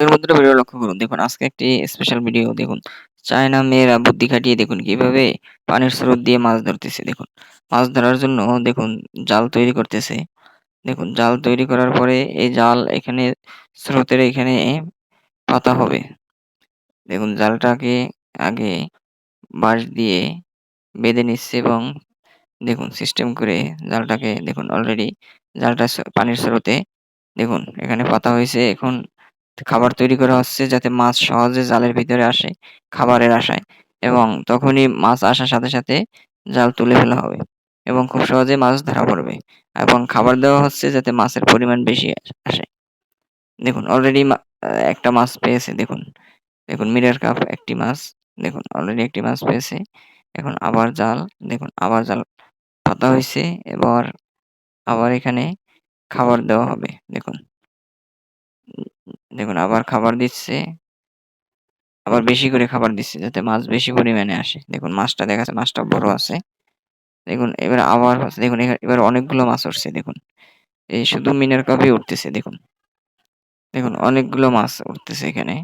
মধ্যে ভিডিও লক্ষ্য করুন। দেখুন, আজকে একটি স্পেশাল ভিডিও দেখুন। চায়না মেয়েরা বুদ্ধি খাটিয়ে, দেখুন কীভাবে পানির স্রোত দিয়ে মাছ ধরতেছে, দেখুন। মাছ ধরার জন্য, দেখুন, জাল তৈরি করতেছে। দেখুন, জাল তৈরি করার পরে এই জাল এখানে, স্রোতের এখানে পাতা হবে। দেখুন, জালটাকে আগে বাঁশ দিয়ে বেঁধে নিচ্ছে এবং দেখুন সিস্টেম করে জালটাকে, দেখুন অলরেডি জালটা পানির স্রোতে, দেখুন, এখানে পাতা হয়েছে এখন খাবার তৈরি করা হচ্ছে যাতে মাছ সহজে জালের ভিতরে আসে, খাবারের আশায়। এবং তখনই মাছ আসার সাথে সাথে জাল তুলে ফেলা হবে এবং খুব সহজে মাছ ধরা পড়বে এবং খাবার দেওয়া হচ্ছে যাতে মাছের পরিমাণ বেশি আসে। দেখুন অলরেডি একটা মাছ পেয়েছে, দেখুন। দেখুন, মিরের কাপ একটি মাছ, দেখুন অলরেডি একটি মাছ পেয়েছে। এখন আবার জাল, দেখুন, আবার জাল পাতা হয়েছে, এবার, আবার এখানে খাবার দেওয়া হবে, দেখুন। দেখুন, আবার খাবার দিচ্ছে। আবার বেশি করে খাবার দিচ্ছে যাতে মাছ বেশি পরিমাণে আসে। দেখুন, মাছটা দেখা যাচ্ছে মাছটা বড় আছে। দেখুন, এবার আবার দেখুন এবার অনেকগুলো মাছ উঠছে, দেখুন। এই শুধু মিনের কাপই উঠতেছে, দেখুন। দেখুন, অনেকগুলো মাছ উঠতেছে এখানে।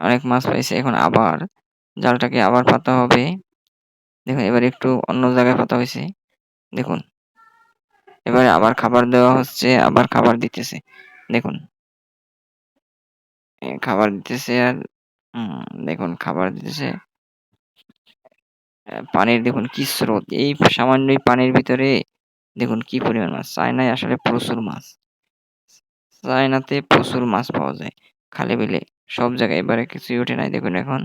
অনেক মাছ পাইছে, এখন আবার জালটাকে আবার পাতা হবে। দেখুন, এবার একটু অন্য জায়গায় পাতা হয়েছে। দেখুন, এবারে আবার খাবার দেওয়া হচ্ছে, আবার খাবার দিতেছে। দেখুন খাবার দিতেছে আর দেখুন খাবার দিতেছে। পানির দেখুন কি স্রোত এই সামান্য পানির ভিতরে দেখুন কি পরিমাণ মাছ। চায়নায় আসলে প্রচুর মাছ। চায়নাতে প্রচুর মাছ পাওয়া যায় খালে বিলে। সব জায়গায় এবারে কিছুই ওঠে নাই দেখুন এখন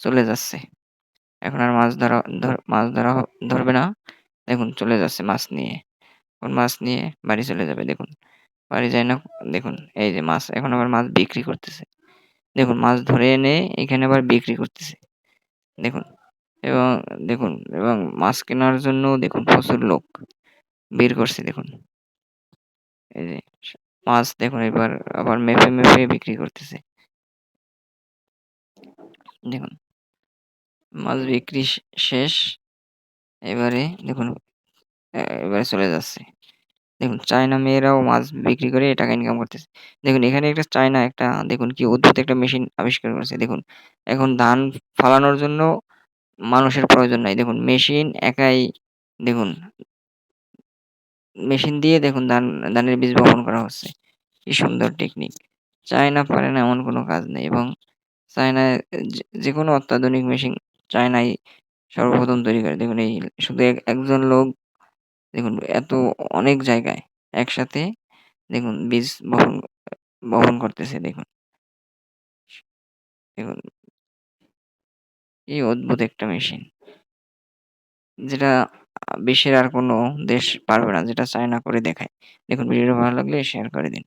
চলে যাচ্ছে। এখন আর মাছ ধরা মাছ ধরা ধরবে না। দেখুন চলে যাচ্ছে মাছ নিয়ে। এখন মাছ নিয়ে বাড়ি চলে যাবে দেখুন। বাড়ি যায় না। দেখুন, এই যে মাছ, এখন আবার মাছ বিক্রি করতেছে। দেখুন, মাছ ধরে এনে এখানে আবার বিক্রি করতেছে। দেখুন, এবং দেখুন, এবং মাছ কেনার জন্য দেখুন প্রচুর লোক বের করছে, দেখুন। এই যে মাছ দেখুন, এবার আবার মেপে মেপে বিক্রি করতেছে। দেখুন, মাছ বিক্রি শেষ। এবারে দেখুন এবারে চলে যাচ্ছে। দেখুন চায়না মেয়েরাও মাছ বিক্রি করে টাকা ইনকাম করতেছে। দেখুন, এখানে একটা চায়না একটা দেখুন কি অদ্ভুত একটা মেশিন আবিষ্কার করেছে। দেখুন, এখন ধান ফালানোর জন্য মানুষের প্রয়োজন নাই। দেখুন মেশিন একাই দেখুন মেশিন দিয়ে দেখুন ধান, ধানের বীজ বপন করা হচ্ছে। কি সুন্দর টেকনিক চায়না পারে না এমন কোনো কাজ নেই এবং চায়নায় যে কোনো অত্যাধুনিক মেশিন চায়নাই সর্বপ্রথম তৈরি করে। দেখুন, এই শুধু একজন লোক দেখুন, এত অনেক জায়গায় একসাথে দেখুন বীজ বপন বপন করতেছে, দেখুন। দেখুন। এই অদ্ভুত একটা মেশিন। যেটা বিশ্বের আর কোনো দেশ পারবে না, যেটা চায়না করে দেখায়। দেখুন, ভিডিওটা ভালো লাগলে শেয়ার করে দিন।